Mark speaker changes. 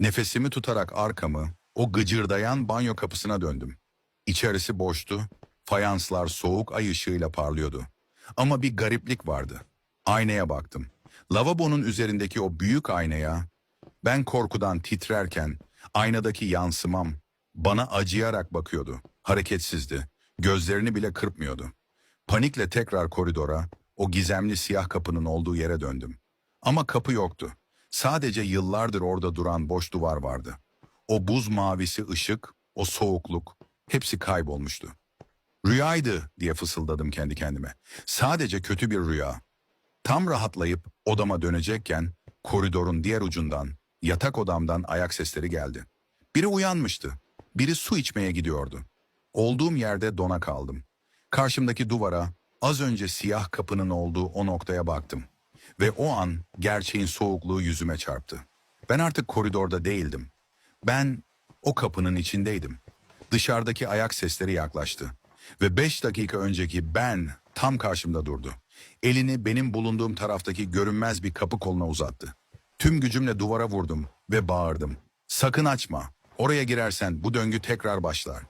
Speaker 1: Nefesimi tutarak arkamı, o gıcırdayan banyo kapısına döndüm. İçerisi boştu, fayanslar soğuk ay ışığıyla parlıyordu. Ama bir gariplik vardı. Aynaya baktım. Lavabonun üzerindeki o büyük aynaya, ben korkudan titrerken aynadaki yansımam bana acıyarak bakıyordu. Hareketsizdi, gözlerini bile kırpmıyordu. Panikle tekrar koridora, o gizemli siyah kapının olduğu yere döndüm. Ama kapı yoktu. Sadece yıllardır orada duran boş duvar vardı. O buz mavisi ışık, o soğukluk, hepsi kaybolmuştu. Rüyaydı diye fısıldadım kendi kendime. Sadece kötü bir rüya. Tam rahatlayıp odama dönecekken koridorun diğer ucundan, yatak odamdan ayak sesleri geldi. Biri uyanmıştı. Biri su içmeye gidiyordu. Olduğum yerde dona kaldım. Karşımdaki duvara az önce siyah kapının olduğu o noktaya baktım. Ve o an gerçeğin soğukluğu yüzüme çarptı. Ben artık koridorda değildim. Ben o kapının içindeydim. Dışarıdaki ayak sesleri yaklaştı. Ve beş dakika önceki ben tam karşımda durdu. Elini benim bulunduğum taraftaki görünmez bir kapı koluna uzattı. Tüm gücümle duvara vurdum ve bağırdım. Sakın açma. Oraya girersen bu döngü tekrar başlar.